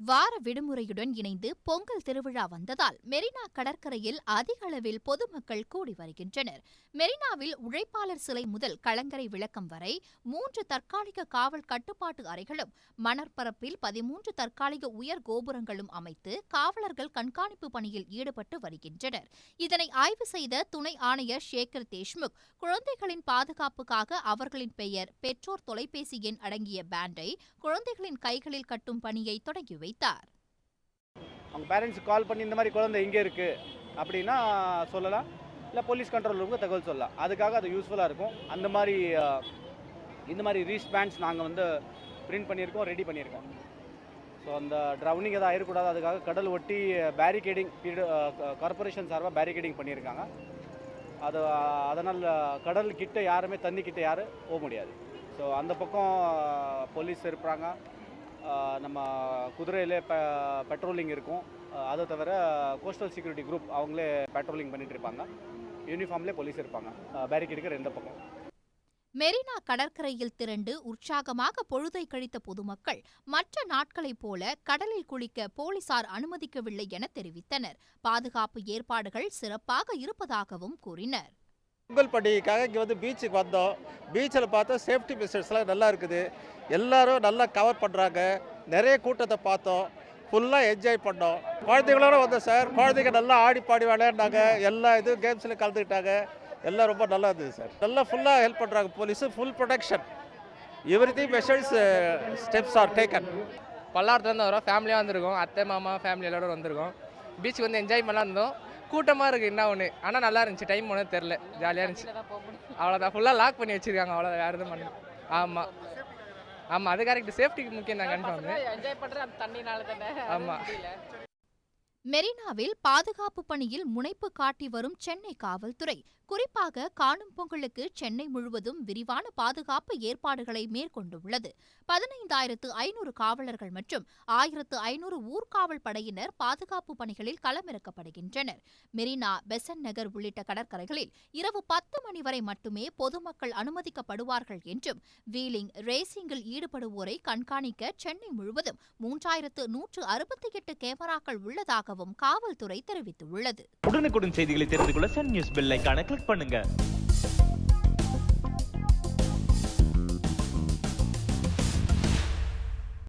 வார விடுமுறையுடன் இணைந்து பொங்கல் திருவிழா வந்ததால் மெரினா கடற்கரையில் அதிக அளவில் பொதுமக்கள் கூடி வருகின்றனர். மெரினாவில் உழைப்பாளர் சிலை முதல் கலங்கரை விளக்கம் வரை மூன்று தற்காலிக காவல் கட்டுப்பாட்டு அறைகளும் மணற்பரப்பில் பதிமூன்று தற்காலிக உயர் கோபுரங்களும் அமைத்து காவலர்கள் கண்காணிப்பு பணியில் ஈடுபட்டு வருகின்றனர். இதனை ஆய்வு செய்த துணை ஆணையர் ஷேகர் தேஷ்முக் குழந்தைகளின் பாதுகாப்புக்காக அவர்களின் பெயர் பெற்றோர் தொலைபேசி எண் அடங்கிய பேண்டை குழந்தைகளின் கைகளில் கட்டும் பணியை தொடங்கி வைத்தார். அவங்க பேரண்ட்ஸ் கால் பண்ணி இந்த மாதிரி குழந்தை இங்கே இருக்குது அப்படின்னா சொல்லலாம். இல்லை போலீஸ் கண்ட்ரோல் ரூமுக்கு தகவல் சொல்லலாம். அதுக்காக அது யூஸ்ஃபுல்லாக இருக்கும். அந்த மாதிரி இந்த மாதிரி ரீஸ் பேண்ட்ஸ் நாங்கள் வந்து பிரிண்ட் பண்ணியிருக்கோம் ரெடி பண்ணியிருக்கோம். ஸோ அந்த ட்ரௌனிங் எதாவது ஆயிடக்கூடாது அதுக்காக கடல் ஒட்டி பேரிகேடிங் கார்பரேஷன் சார்பாக பேரிகேடிங் பண்ணியிருக்காங்க. அது அதனால் கடல் கிட்ட யாருமே தண்ணி கிட்ட யாரும் போக முடியாது. ஸோ அந்த பக்கம் போலீஸ் இருப்பாங்க. நம்ம குதிரையிலே ப பெட்ரோலிங் இருக்கும். அதை தவிர கோஸ்டல் செக்யூரிட்டி குரூப் அவங்களே பெட்ரோலிங் பண்ணிட்டு இருப்பாங்க. யூனிஃபார்ம்லேயே போலீஸ் இருப்பாங்க. பேரிகேடுக்கு ரெண்டு பக்கம். மெரினா கடற்கரையில் திரண்டு உற்சாகமாக பொழுதை கழித்த பொதுமக்கள் மற்ற நாட்களைப் போல கடலில் குளிக்க போலீசார் அனுமதிக்கவில்லை என தெரிவித்தனர். பாதுகாப்பு ஏற்பாடுகள் சிறப்பாக இருப்பதாகவும் கூறினர். பொங்கல் பண்டிகைக்காக இங்கே வந்து பீச்சுக்கு வந்தோம். பீச்சில் பார்த்தா சேஃப்டி மெஷர்ஸ்லாம் நல்லா இருக்குது. எல்லாரும் நல்லா கவர் பண்ணுறாங்க நிறைய கூட்டத்தை பார்த்தோம். ஃபுல்லாக என்ஜாய் பண்ணோம். குழந்தைங்களோட வந்தோம் சார் குழந்தைங்க நல்லா ஆடி பாடி விளையாடினாங்க. எல்லா இதுவும் கேம்ஸில் கலந்துக்கிட்டாங்க. எல்லாம் ரொம்ப நல்லா இருந்தது சார் நல்லா ஃபுல்லாக ஹெல்ப் பண்ணுறாங்க police full protection everything measures steps are taken பல்லாரத்துலேருந்து வரோம் ஃபேமிலியாக வந்திருக்கோம். அத்தை மாமா ஃபேமிலி எல்லாரும் வந்திருக்கோம். பீச்சுக்கு வந்து என்ஜாய் பண்ணலாம் இருந்தோம். கூட்டமாக இருக்குது என்ன ஒன்று ஆனால் நல்லா இருந்துச்சு. டைம் ஒன்றும் தெரில ஜாலியாக இருந்துச்சு. அவ்வளோதான் ஃபுல்லாக லாக் பண்ணி வச்சிருக்காங்க. அவ்வளோ வேறு எதுவும் பண்ணல. ஆமாம் ஆமாம் அது கரெக்ட் சேஃப்டிக்கு முக்கியம் தான் கன்ஃபார்ம் என்ஜாய் பண்ற அந்த தண்ணினால தானே. ஆமா. மெரினாவில் பாதுகாப்பு பணியில் முனைப்பு காட்டி வரும் சென்னை காவல்துறை. குறிப்பாக காணும் பொங்கலுக்கு சென்னை முழுவதும் விரிவான பாதுகாப்பு ஏற்பாடுகளை மேற்கொண்டுள்ளது. பதினைந்தாயிரத்து ஐநூறு காவலர்கள் மற்றும் ஆயிரத்து ஐநூறு ஊர்காவல் படையினர் பாதுகாப்பு பணிகளில் களமிறக்கப்படுகின்றனர். மெரினா பெசன் நகர் உள்ளிட்ட கடற்கரைகளில் இரவு பத்து மணி வரை மட்டுமே பொதுமக்கள் அனுமதிக்கப்படுவார்கள் என்றும் வீலிங் ரேசிங்கில் ஈடுபடுவோரை கண்காணிக்க சென்னை முழுவதும் மூன்றாயிரத்து நூற்று அறுபத்தி எட்டு கேமராக்கள் உள்ளதாகவும் காவல்துறை தெரிவித்துள்ளது. உடனுக்குடன் செய்திகளை தெரிந்து கொள்ள சன் நியூஸ் பெல் கிளிக் பண்ணுங்க.